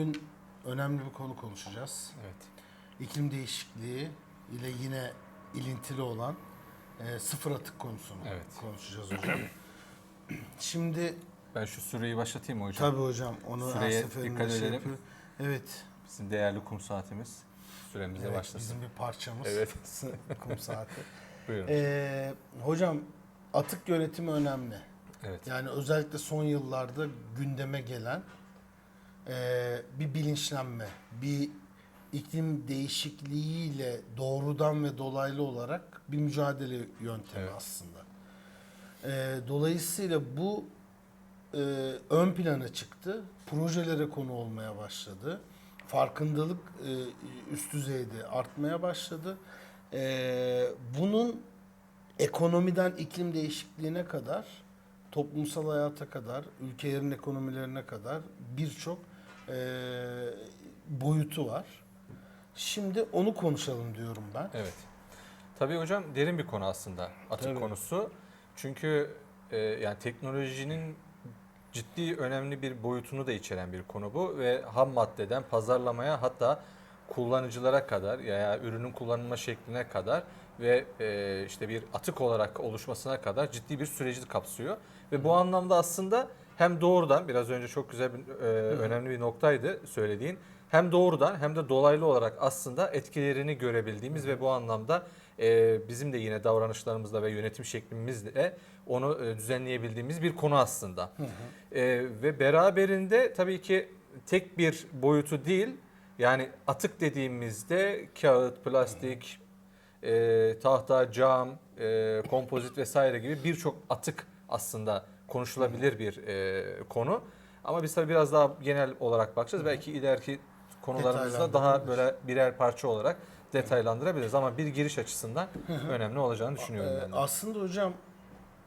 Bugün önemli bir konu konuşacağız. Evet. İklim değişikliği ile yine ilintili olan e, sıfır atık konusunu Evet. konuşacağız hocam. Şimdi Ben şu süreyi başlatayım mı hocam? tabii hocam onu her Süreye seferinde dikkat şey edelim. yapıyor. Evet. Bizim değerli kum saatimiz. Süremize evet başlasın. bizim bir parçamız. Evet. kum saati. Buyurun. E, hocam atık yönetimi önemli. evet. Yani özellikle son yıllarda gündeme gelen eee, bir bilinçlenme, bir iklim değişikliğiyle doğrudan ve dolaylı olarak bir mücadele yöntemi Evet. aslında. Eee, dolayısıyla bu eee, ön plana çıktı, projelere konu olmaya başladı. Farkındalık eee, üst düzeyde artmaya başladı. Eee, bunun ekonomiden iklim değişikliğine kadar, toplumsal hayata kadar, ülkelerin ekonomilerine kadar birçok eee, boyutu var. Şimdi onu konuşalım diyorum ben. Evet. Tabii hocam derin bir konu aslında atık Tabii. konusu. Çünkü e, yani teknolojinin ciddi önemli bir boyutunu da içeren bir konu bu ve ham maddeden pazarlamaya hatta kullanıcılara kadar ya ürünün kullanılma şekline kadar ve e, işte bir atık olarak oluşmasına kadar ciddi bir süreci kapsıyor ve bu anlamda aslında hem doğrudan biraz önce çok güzel bir e, önemli bir noktaydı söylediğin. Hem doğrudan hem de dolaylı olarak aslında etkilerini görebildiğimiz ve bu anlamda e, bizim de yine davranışlarımızla ve yönetim şeklimizle onu e, düzenleyebildiğimiz bir konu aslında. E, ve beraberinde tabii ki tek bir boyutu değil yani atık dediğimizde kağıt, plastik, e, tahta, cam, e, kompozit vesaire gibi birçok atık aslında konuşulabilir bir e, konu. Ama biz tabii biraz daha genel olarak bakacağız. Belki ileriki konularımızda daha böyle birer parça olarak detaylandırabiliriz. Ama bir giriş açısından önemli olacağını düşünüyorum Ee, ben de. aslında hocam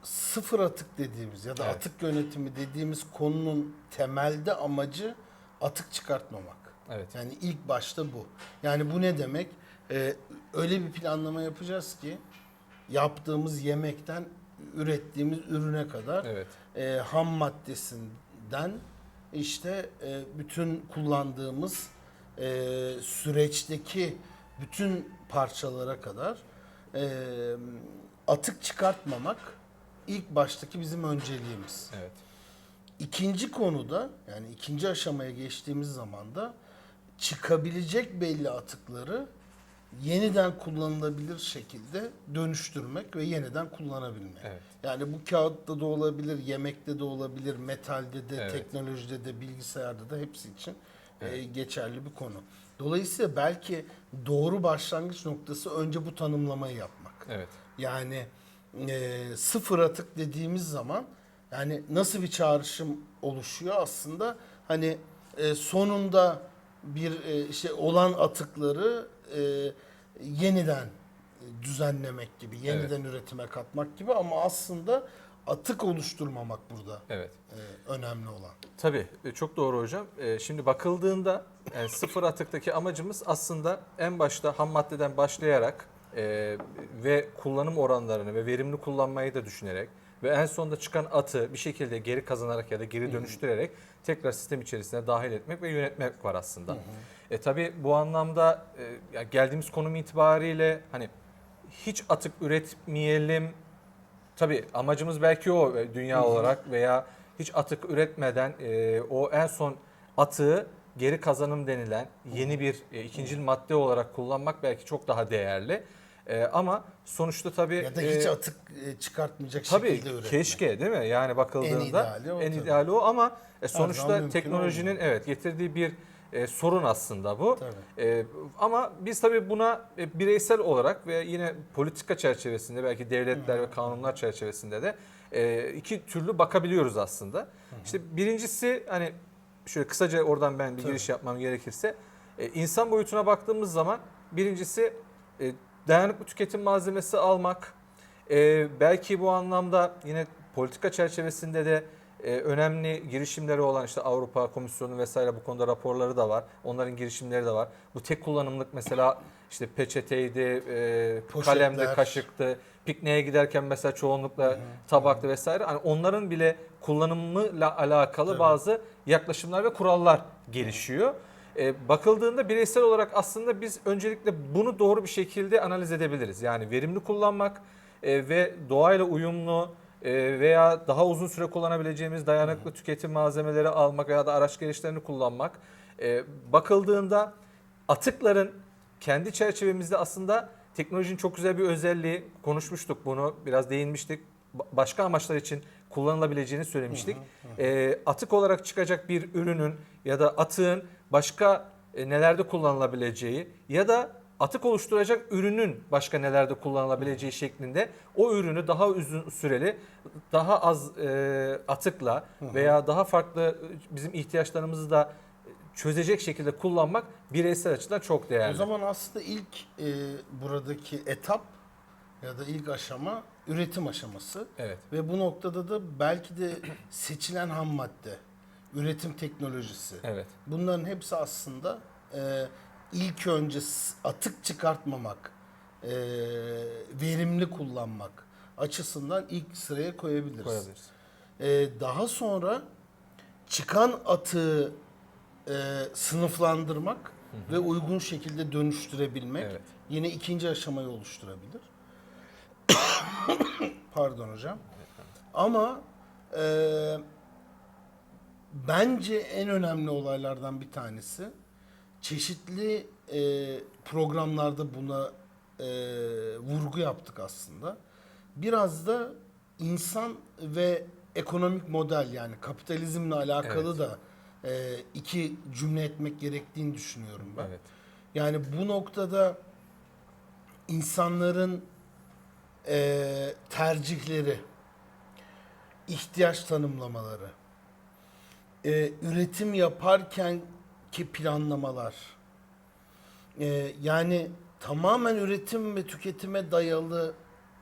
sıfır atık dediğimiz ya da Evet. atık yönetimi dediğimiz konunun temelde amacı atık çıkartmamak. Evet. Yani ilk başta bu. Yani bu ne demek? Ee, öyle bir planlama yapacağız ki yaptığımız yemekten ürettiğimiz ürüne kadar Evet. e, ham maddesinden işte e, bütün kullandığımız e, süreçteki bütün parçalara kadar e, atık çıkartmamak ilk baştaki bizim önceliğimiz. Evet. İkinci konuda yani ikinci aşamaya geçtiğimiz zaman da çıkabilecek belli atıkları yeniden kullanılabilir şekilde dönüştürmek ve yeniden kullanabilmek. Evet. Yani bu kağıtta da olabilir, yemekte de olabilir, metalde de, Evet. teknolojide de, bilgisayarda da hepsi için e, Evet. geçerli bir konu. Dolayısıyla belki doğru başlangıç noktası önce bu tanımlamayı yapmak. Evet. Yani e, sıfır atık dediğimiz zaman yani nasıl bir çağrışım oluşuyor aslında hani e, sonunda bir e, işte olan atıkları e, yeniden düzenlemek gibi, yeniden üretime katmak gibi ama aslında atık oluşturmamak burada Evet. e, önemli olan. Tabii e, çok doğru hocam. E, Şimdi bakıldığında yani sıfır atıktaki amacımız aslında en başta ham maddeden başlayarak e, ve kullanım oranlarını ve verimli kullanmayı da düşünerek ve en sonunda çıkan atı bir şekilde geri kazanarak ya da geri dönüştürerek tekrar sistem içerisine dahil etmek ve yönetmek var aslında. E tabii bu anlamda e, ya geldiğimiz konum itibariyle hani hiç atık üretmeyelim Tabii amacımız belki o e, dünya olarak veya hiç atık üretmeden e, o en son atığı geri kazanım denilen yeni bir e, ikincil madde olarak kullanmak belki çok daha değerli. E, ama sonuçta tabii Ya da e, hiç atık e, çıkartmayacak Tabii şekilde üretmek. keşke değil mi? Yani bakıldığında En ideali o en tabii. ideali o ama e, sonuçta mümkün teknolojinin olmuyor. evet getirdiği bir e, sorun aslında bu. Tabii. E, ama biz tabii buna e, bireysel olarak ve yine politika çerçevesinde belki devletler ve kanunlar çerçevesinde de e, iki türlü bakabiliyoruz aslında. İşte birincisi hani şöyle kısaca oradan ben bir Tabii. giriş yapmam gerekirse e, insan boyutuna baktığımız zaman birincisi e, dayanıklı tüketim malzemesi almak. E, belki bu anlamda yine politika çerçevesinde de e, önemli girişimleri olan işte Avrupa Komisyonu vesaire bu konuda raporları da var. Onların girişimleri de var. Bu tek kullanımlık mesela işte peçeteydi, e, Poşetler. kalemdi, kaşıktı. Pikniğe giderken mesela çoğunlukla tabaktı vesaire. Hani onların bile kullanımıyla alakalı Tabii. bazı yaklaşımlar ve kurallar gelişiyor. E, bakıldığında bireysel olarak aslında biz öncelikle bunu doğru bir şekilde analiz edebiliriz. Yani verimli kullanmak e, ve doğayla uyumlu veya daha uzun süre kullanabileceğimiz dayanıklı tüketim malzemeleri almak veya da araç gereçlerini kullanmak. E, bakıldığında atıkların kendi çerçevemizde aslında teknolojinin çok güzel bir özelliği konuşmuştuk bunu biraz değinmiştik. Ba- Başka amaçlar için kullanılabileceğini söylemiştik. E, atık olarak çıkacak bir ürünün ya da atığın başka e, nelerde kullanılabileceği ya da atık oluşturacak ürünün başka nelerde kullanılabileceği şeklinde o ürünü daha uzun süreli daha az e, atıkla veya daha farklı e, bizim ihtiyaçlarımızı da çözecek şekilde kullanmak bireysel açıdan çok değerli. O zaman aslında ilk e, buradaki etap ya da ilk aşama üretim aşaması. Evet. Ve bu noktada da belki de seçilen ham madde, üretim teknolojisi. Evet. Bunların hepsi aslında e, ilk önce atık çıkartmamak, e, verimli kullanmak açısından ilk sıraya koyabiliriz. Koyabiliriz. E, daha sonra çıkan atığı e, sınıflandırmak ve uygun şekilde dönüştürebilmek Evet. yine ikinci aşamayı oluşturabilir. Pardon hocam. Ama e, bence en önemli olaylardan bir tanesi çeşitli e, programlarda buna e, vurgu yaptık aslında. Biraz da insan ve ekonomik model yani kapitalizmle alakalı Evet. da e, iki cümle etmek gerektiğini düşünüyorum ben. Evet. Yani bu noktada insanların eee, tercihleri, ihtiyaç tanımlamaları, eee, üretim yaparken ki planlamalar, eee, yani tamamen üretim ve tüketime dayalı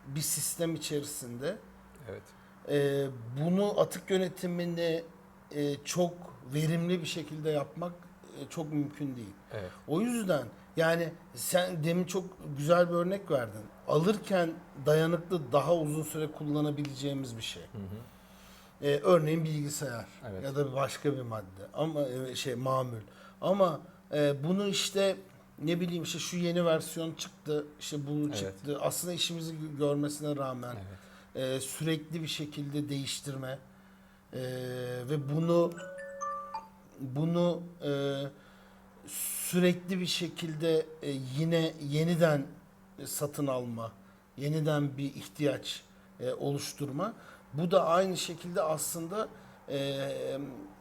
bir sistem içerisinde Evet. ee, bunu atık yönetimini e, çok verimli bir şekilde yapmak e, çok mümkün değil. Evet. O yüzden yani sen demin çok güzel bir örnek verdin. Alırken dayanıklı daha uzun süre kullanabileceğimiz bir şey. Hı hı. Ee, örneğin bilgisayar Evet. ya da başka bir madde ama e, şey mamul. Ama e, bunu işte ne bileyim işte şu yeni versiyon çıktı, işte bunu Evet. çıktı. Aslında işimizi gö- görmesine rağmen Evet. e, sürekli bir şekilde değiştirme e, ve bunu bunu e, sürekli bir şekilde e, yine yeniden satın alma, yeniden bir ihtiyaç e, oluşturma. Bu da aynı şekilde aslında e,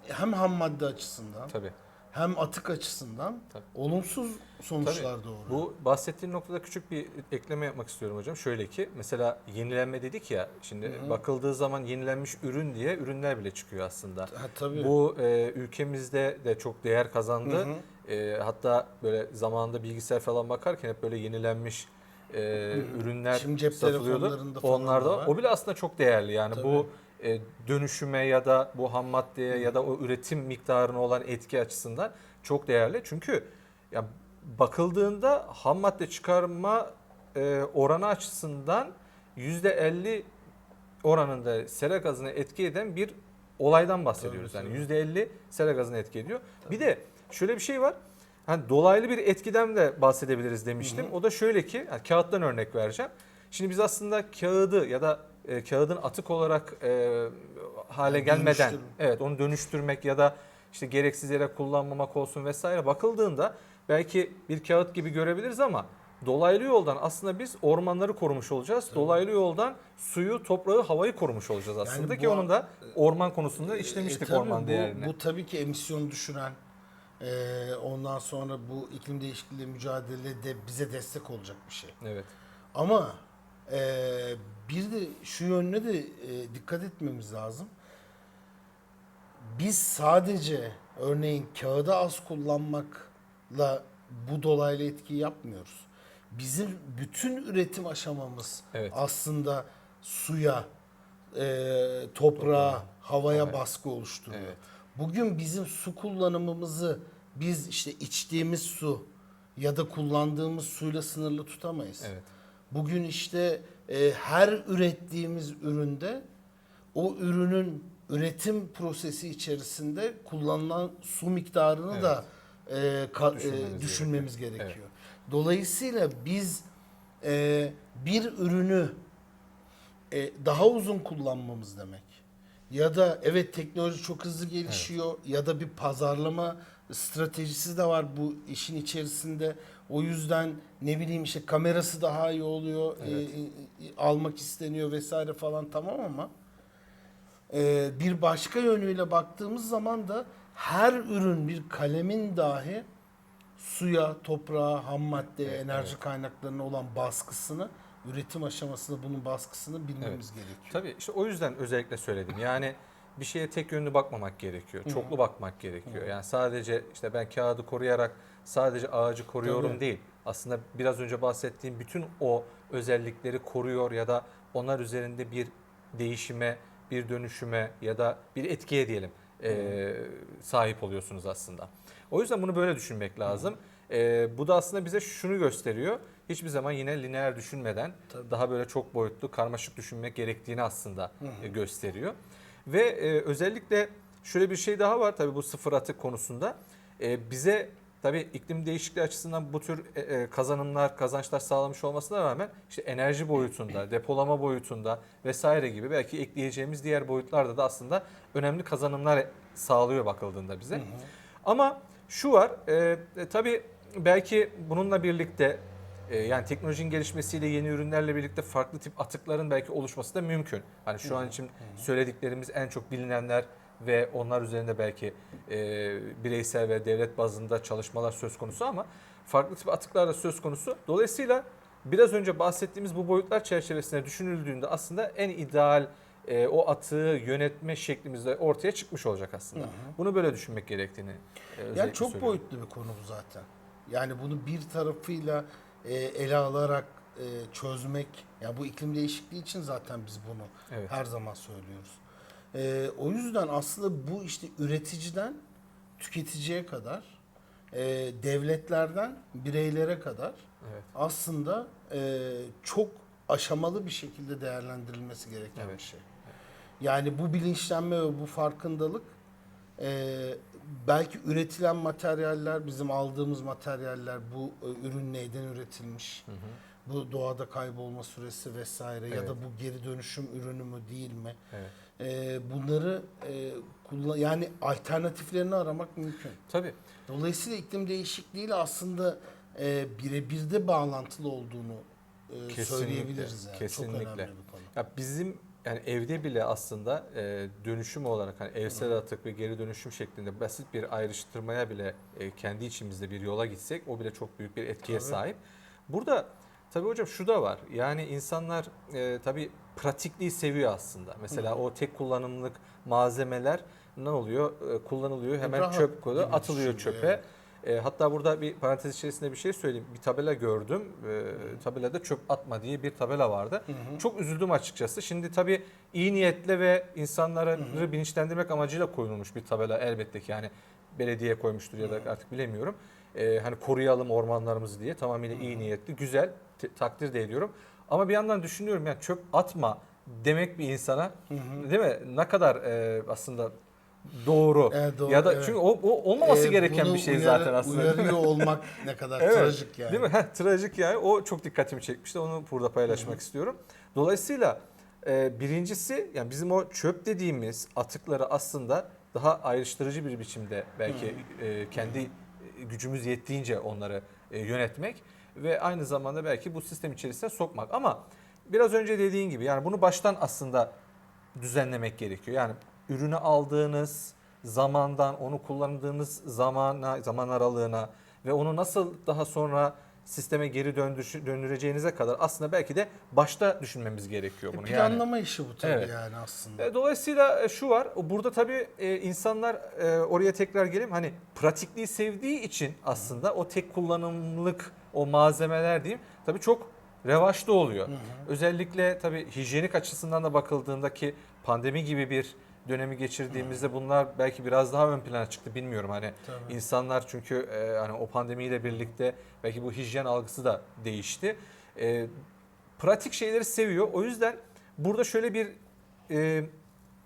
hem ham madde açısından Tabii. Hem atık açısından Tabii. olumsuz sonuçlar doğuruyor. Bu bahsettiğin noktada küçük bir ekleme yapmak istiyorum hocam. Şöyle ki mesela yenilenme dedik ya. Şimdi Hı hı. bakıldığı zaman yenilenmiş ürün diye ürünler bile çıkıyor aslında. Ha, tabii. Bu e, ülkemizde de çok değer kazandı. Hı hı. E, hatta böyle zamanında bilgisayar falan bakarken hep böyle yenilenmiş e, ürünler Şimdi cep satılıyordu. Onlar da da var. o bile aslında çok değerli. Yani Tabii. bu e, dönüşüme ya da bu ham maddeye ya da o üretim miktarına olan etki açısından çok değerli. Çünkü ya bakıldığında ham madde çıkarma e, oranı açısından %50 oranında sera gazına etki eden bir olaydan bahsediyoruz. Tabii, yani %50 sera gazına etki ediyor. Bir de şöyle bir şey var. Hani dolaylı bir etkiden de bahsedebiliriz demiştim. O da şöyle ki, yani kağıttan örnek vereceğim. Şimdi biz aslında kağıdı ya da e, kağıdın atık olarak e, hale Yani gelmeden, dönüştürme. evet onu dönüştürmek ya da işte gereksiz yere kullanmamak olsun vesaire bakıldığında belki bir kağıt gibi görebiliriz ama dolaylı yoldan aslında biz ormanları korumuş olacağız. Dolaylı yoldan suyu, toprağı, havayı korumuş olacağız aslında ki bu- onun da orman konusunda işlemiştik E, tabii orman bu, değerini. Bu tabii ki emisyonu düşüren, e, ondan sonra bu iklim değişikliği mücadelede bize destek olacak bir şey. Evet. Ama e, bir de şu yönüne de e, dikkat etmemiz lazım. Biz sadece örneğin kağıdı az kullanmakla bu dolaylı etkiyi yapmıyoruz. Bizim bütün üretim aşamamız Evet. aslında suya, e, toprağa, havaya havaya. baskı oluşturuyor. Evet. Bugün bizim su kullanımımızı biz işte içtiğimiz su ya da kullandığımız suyla sınırlı tutamayız. Evet. Bugün işte e, her ürettiğimiz üründe o ürünün üretim prosesi içerisinde kullanılan su miktarını Evet. da e, ka- e, Düşünmemiz düşünmemiz gerekiyor. gerekiyor. Dolayısıyla biz e, bir ürünü e, daha uzun kullanmamız demek. Ya da evet teknoloji çok hızlı gelişiyor ya da bir pazarlama stratejisi de var bu işin içerisinde. O yüzden ne bileyim işte kamerası daha iyi oluyor, e, Evet. e, e, almak isteniyor vesaire falan tamam ama e, bir başka yönüyle baktığımız zaman da her ürün bir kalemin dahi suya, toprağa, ham maddeye, Evet, enerji evet. kaynaklarına olan baskısını, üretim aşamasında bunun baskısını bilmemiz gerekiyor. Tabii işte o yüzden özellikle söyledim. Yani bir şeye tek yönlü bakmamak gerekiyor. Çoklu bakmak gerekiyor. Yani sadece işte ben kağıdı koruyarak sadece ağacı koruyorum Tabii. değil. Aslında biraz önce bahsettiğim bütün o özellikleri koruyor ya da onlar üzerinde bir değişime, bir dönüşüme ya da bir etkiye diyelim eee, sahip oluyorsunuz aslında. O yüzden bunu böyle düşünmek lazım. Eee, bu da aslında bize şunu gösteriyor. Hiçbir zaman yine lineer düşünmeden Tabii. daha böyle çok boyutlu, karmaşık düşünmek gerektiğini aslında e, gösteriyor. Ve e, özellikle şöyle bir şey daha var tabii bu sıfır atık konusunda. E, bize tabii iklim değişikliği açısından bu tür e, e, kazanımlar, kazançlar sağlamış olmasına rağmen işte enerji boyutunda, depolama boyutunda vesaire gibi belki ekleyeceğimiz diğer boyutlarda da aslında önemli kazanımlar sağlıyor bakıldığında bize. Ama şu var, e, e, tabii belki bununla birlikte e, yani teknolojinin gelişmesiyle yeni ürünlerle birlikte farklı tip atıkların belki oluşması da mümkün. Hani şu an için söylediklerimiz en çok bilinenler ve onlar üzerinde belki e, bireysel ve devlet bazında çalışmalar söz konusu ama farklı tip atıklar da söz konusu. Dolayısıyla biraz önce bahsettiğimiz bu boyutlar çerçevesinde düşünüldüğünde aslında en ideal e, o atığı yönetme şeklimizde ortaya çıkmış olacak aslında. Bunu böyle düşünmek gerektiğini e, Yani çok söylüyorum. boyutlu bir konu bu zaten. Yani bunu bir tarafıyla e, ele alarak e, çözmek, ya bu iklim değişikliği için zaten biz bunu Evet. her zaman söylüyoruz. E, o yüzden aslında bu işte üreticiden tüketiciye kadar, e, devletlerden bireylere kadar Evet. aslında e, çok aşamalı bir şekilde değerlendirilmesi gereken Evet. bir şey. Yani bu bilinçlenme ve bu farkındalık e, belki üretilen materyaller, bizim aldığımız materyaller bu e, ürün neyden üretilmiş, Hı hı. bu doğada kaybolma süresi vesaire ya Evet. da bu geri dönüşüm ürünü mü değil mi? Evet. E, bunları e, kullan yani alternatiflerini aramak mümkün. Tabii. Dolayısıyla iklim değişikliğiyle aslında e, birebir de bağlantılı olduğunu e, Kesinlikle, söyleyebiliriz yani. kesinlikle. Çok önemli bir konu. Ya bizim yani evde bile aslında e, dönüşüm olarak hani evsel atık ve geri dönüşüm şeklinde basit bir ayrıştırmaya bile e, kendi içimizde bir yola gitsek o bile çok büyük bir etkiye Tabii. sahip. Burada tabii hocam şu da var. Yani insanlar e, tabii pratikliği seviyor aslında. Mesela o tek kullanımlık malzemeler ne oluyor? E, kullanılıyor hemen Rahat çöp kodu atılıyor çöpe. evet. E, hatta burada bir parantez içerisinde bir şey söyleyeyim. Bir tabela gördüm. E, tabelada çöp atma diye bir tabela vardı. Çok üzüldüm açıkçası. Şimdi tabii iyi niyetle ve insanları bilinçlendirmek amacıyla koyulmuş bir tabela elbette ki. Yani belediye koymuştur ya da artık bilemiyorum. E, hani koruyalım ormanlarımızı diye tamamıyla iyi niyetli. Güzel. takdir de ediyorum. Ama bir yandan düşünüyorum yani çöp atma demek bir insana değil mi? Ne kadar e, aslında doğru. Evet, doğru, ya da evet. çünkü o, o olmaması E, gereken bir şey uyarı- zaten aslında. Uyarıyor olmak ne kadar Evet, trajik yani. Değil mi? Heh, trajik yani. O çok dikkatimi çekmişti. Onu burada paylaşmak istiyorum. Dolayısıyla e, birincisi yani bizim o çöp dediğimiz atıkları aslında daha ayrıştırıcı bir biçimde belki e, kendi e, gücümüz yettiğince onları e, yönetmek ve aynı zamanda belki bu sistem içerisine sokmak. Ama biraz önce dediğin gibi yani bunu baştan aslında düzenlemek gerekiyor. Yani ürünü aldığınız zamandan onu kullandığınız zamana, zaman aralığına ve onu nasıl daha sonra sisteme geri döndür, döndüreceğinize kadar aslında belki de başta düşünmemiz gerekiyor E, bunu. Yani. planlama işi bu tabii Evet. yani aslında. E, Dolayısıyla e, şu var, burada tabii e, insanlar e, oraya tekrar geleyim hani pratikliği sevdiği için aslında o tek kullanımlık o malzemeler diyeyim tabii çok revaçta oluyor. Özellikle tabii hijyenik açısından da bakıldığında ki pandemi gibi bir dönemi geçirdiğimizde bunlar belki biraz daha ön plana çıktı bilmiyorum hani Tabii. insanlar çünkü e, hani o pandemiyle birlikte belki bu hijyen algısı da değişti. E, pratik şeyleri seviyor. O yüzden burada şöyle bir e,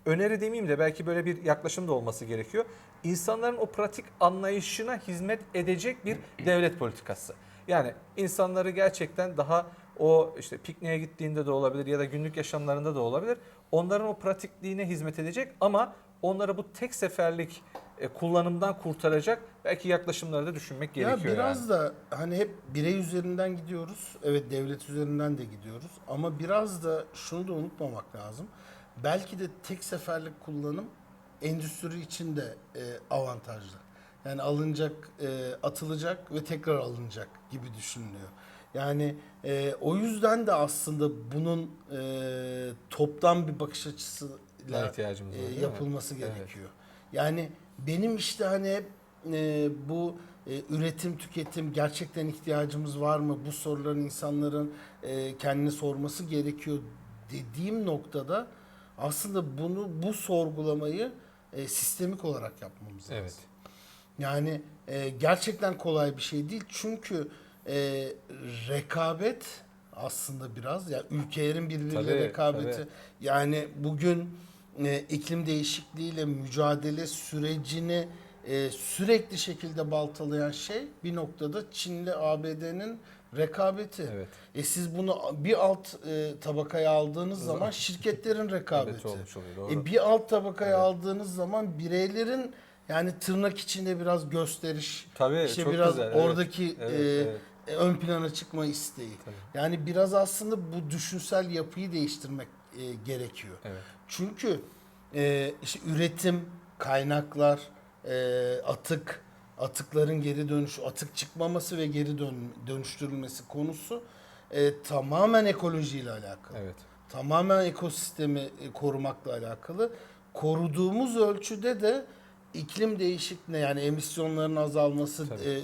öneri demeyeyim de belki böyle bir yaklaşım da olması gerekiyor. İnsanların o pratik anlayışına hizmet edecek bir devlet politikası. Yani insanları gerçekten daha o işte pikniğe gittiğinde de olabilir ya da günlük yaşamlarında da olabilir. Onların o pratikliğine hizmet edecek ama onları bu tek seferlik e, kullanımdan kurtaracak belki yaklaşımları da düşünmek Ya gerekiyor biraz yani. da hani hep birey üzerinden gidiyoruz. Evet devlet üzerinden de gidiyoruz. Ama biraz da şunu da unutmamak lazım. Belki de tek seferlik kullanım endüstri için de e, avantajlı. Yani alınacak, e, atılacak ve tekrar alınacak gibi düşünülüyor. Yani e, o yüzden de aslında bunun e, toptan bir bakış açısıyla ihtiyacımız var, e, yapılması Evet. gerekiyor. Yani benim işte hani hep e, bu e, üretim tüketim gerçekten ihtiyacımız var mı? Bu soruların insanların e, kendine sorması gerekiyor dediğim noktada aslında bunu bu sorgulamayı e, sistemik olarak yapmamız lazım. Evet. Yani e, gerçekten kolay bir şey değil çünkü e, rekabet aslında biraz ya ülkelerin birbiriyle Tabii, rekabeti tabii. yani bugün e, iklim değişikliğiyle mücadele sürecini e, sürekli şekilde baltalayan şey bir noktada Çin'le ABD'nin rekabeti. Evet. E siz bunu bir alt e, tabakaya aldığınız zaman şirketlerin rekabeti. Olmuş oluyor. Doğru. E, bir alt tabakaya Evet. aldığınız zaman bireylerin yani tırnak içinde biraz gösteriş, Tabii işte çok biraz güzel. oradaki Evet, e, evet. E, ön plana çıkma isteği. Tabii. Yani biraz aslında bu düşünsel yapıyı değiştirmek e, gerekiyor. Evet. Çünkü e, işte üretim, kaynaklar, e, atık, atıkların geri dönüş, atık çıkmaması ve geri dön, dönüştürülmesi konusu e, tamamen ekolojiyle alakalı Evet. tamamen ekosistemi e, korumakla alakalı. Koruduğumuz ölçüde de iklim değişikliğine yani emisyonların azalması, e, e,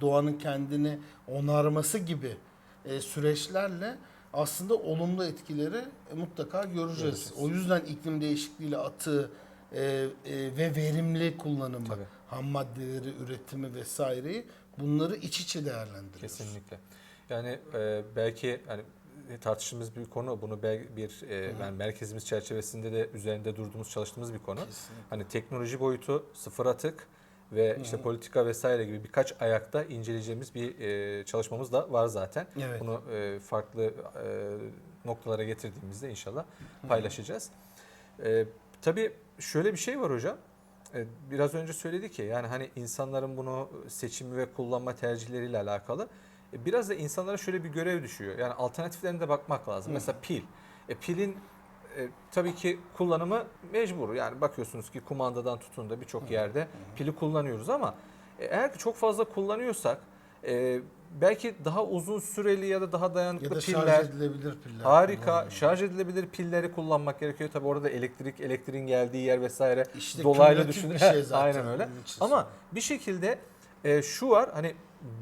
doğanın kendini onarması gibi e, süreçlerle aslında olumlu etkileri e, mutlaka göreceğiz. Göreceğiz. O yüzden iklim değişikliğiyle atığı e, e, ve verimli kullanımı, Tabii. ham maddeleri üretimi vesaireyi bunları iç içe değerlendiriyoruz. Kesinlikle. Yani e, belki hani tartıştığımız bir konu bunu bir e, yani merkezimiz çerçevesinde de üzerinde durduğumuz çalıştığımız bir konu. Kesinlikle. Hani teknoloji boyutu, sıfır atık ve işte politika vesaire gibi birkaç ayakta inceleyeceğimiz bir e, çalışmamız da var zaten. Evet. Bunu e, farklı e, noktalara getirdiğimizde inşallah paylaşacağız. E, tabii şöyle bir şey var hocam. E, biraz önce söyledi ki yani hani insanların bunu seçimi ve kullanma tercihleriyle alakalı. E, biraz da insanlara şöyle bir görev düşüyor. Yani alternatiflerine de bakmak lazım. Hı. Mesela pil. E, pilin e, tabii ki kullanımı mecbur. Yani bakıyorsunuz ki kumandadan tutun da birçok yerde pili kullanıyoruz ama e, eğer ki çok fazla kullanıyorsak e, belki daha uzun süreli ya da daha Ya dayanıklı da piller şarj edilebilir piller. Harika. Şarj edilebilir pilleri kullanmak gerekiyor. Tabi orada elektrik, elektriğin geldiği yer vesaire İşte dolaylı kümülatif düşün. bir şey zaten. Aynen öyle. Ama bir şekilde e, şu var hani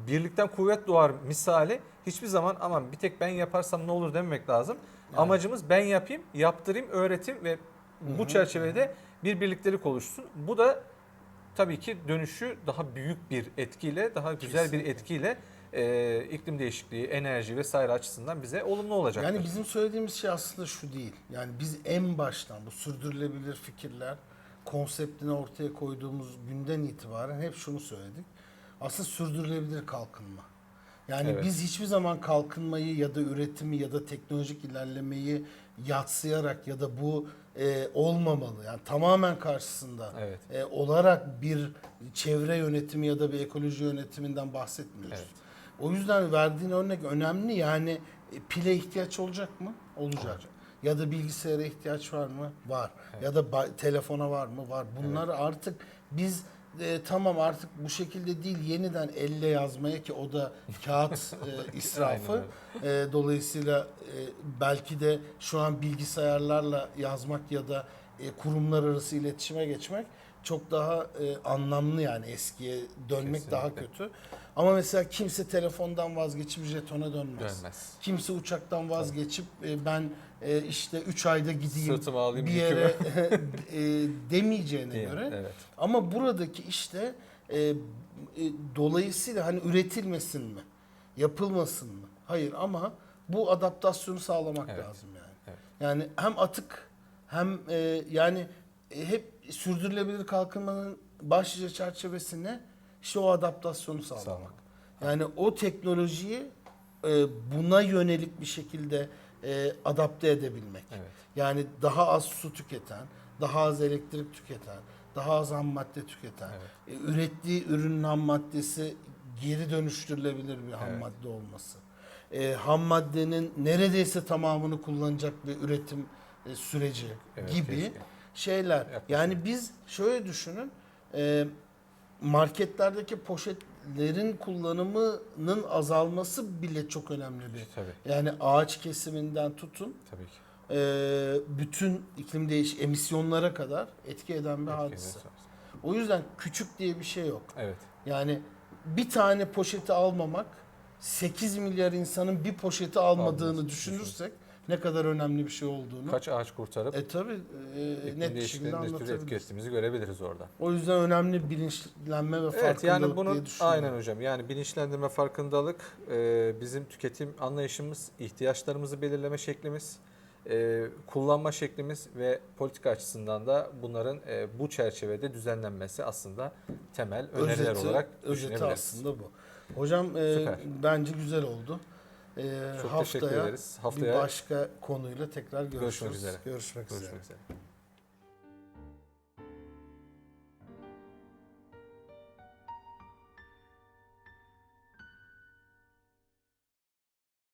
birlikten kuvvet doğar misali hiçbir zaman aman bir tek ben yaparsam ne olur dememek lazım. Yani. Amacımız ben yapayım, yaptırayım, öğretim ve bu Hı hı, çerçevede bir birliktelik oluşsun. Bu da tabii ki dönüşü daha büyük bir etkiyle, daha güzel bir Kesinlikle. etkiyle e, iklim değişikliği, enerji vesaire açısından bize olumlu olacak. Yani bizim söylediğimiz şey aslında şu değil. Yani biz en baştan bu sürdürülebilir fikirler konseptini ortaya koyduğumuz günden itibaren hep şunu söyledik. Aslında sürdürülebilir kalkınma. Yani Evet. biz hiçbir zaman kalkınmayı ya da üretimi ya da teknolojik ilerlemeyi yatsıyarak ya da bu e, olmamalı. Yani tamamen karşısında Evet. e, olarak bir çevre yönetimi ya da bir ekoloji yönetiminden bahsetmiyoruz. Evet. O yüzden verdiğin örnek önemli. Yani e, pile ihtiyaç olacak mı? Olacak. Olacak. Ya da bilgisayara ihtiyaç var mı? Var. Ya da telefona var mı? Var. Bunları artık biz e, tamam artık bu şekilde değil yeniden elle yazmaya ki o da kağıt e, israfı. E, dolayısıyla e, belki de şu an bilgisayarlarla yazmak ya da e, kurumlar arası iletişime geçmek çok daha e, anlamlı yani eskiye dönmek daha Kesinlikle. kötü. Ama mesela kimse telefondan vazgeçip jetona dönmez. Dönmez. Kimse uçaktan vazgeçip e, ben e, işte 3 ayda gideyim Sırtıma alayım bir yere e, demeyeceğine Değil, göre. Evet. Ama buradaki işte e, e, dolayısıyla hani üretilmesin mi? Yapılmasın mı? Hayır ama bu adaptasyonu sağlamak Evet. lazım yani. Evet. Yani hem atık hem e, yani e, hep sürdürülebilir kalkınmanın başlıca çerçevesi ne? İşte o adaptasyonu sağlamak. Sağlamak. Yani o teknolojiyi e, buna yönelik bir şekilde e, adapte edebilmek. Evet. Yani daha az su tüketen, daha az elektrik tüketen, daha az ham madde tüketen, Evet. e, ürettiği ürünün ham maddesi geri dönüştürülebilir bir ham Evet. madde olması. E, ham maddenin neredeyse tamamını kullanacak bir üretim e, süreci Evet, gibi keşke. şeyler. Yaklaşım. Yani biz şöyle düşünün, e, marketlerdeki poşetlerin kullanımının azalması bile çok önemli bir. Tabii. Yani ağaç kesiminden tutun, Tabii ki. e, bütün iklim değiş emisyonlara kadar etki eden bir hadise. Etkili. O yüzden küçük diye bir şey yok. Evet. Yani bir tane poşeti almamak 8 milyar insanın bir poşeti almadığını Almadığını düşünürsek ne kadar önemli bir şey olduğunu. Kaç ağaç kurtarıp E tabi iklim net bir şekilde değişikliğinin ne tür anlatabiliriz. etki ettiğimizi görebiliriz orada. O yüzden önemli bilinçlenme ve farkındalık Evet yani diye bunu düşünüyorum. aynen hocam. Yani bilinçlendirme, farkındalık e, bizim tüketim anlayışımız, ihtiyaçlarımızı belirleme şeklimiz, e, kullanma şeklimiz ve politika açısından da bunların e, bu çerçevede düzenlenmesi aslında temel öneriler özeti, olarak özeti düşünebiliriz. aslında bu. Hocam e, Süper. bence güzel oldu. E, Çok haftaya teşekkür ederiz. Haftaya bir başka konuyla tekrar görüşürüz. Görüşmek üzere. Görüşmek üzere. görüşmek üzere.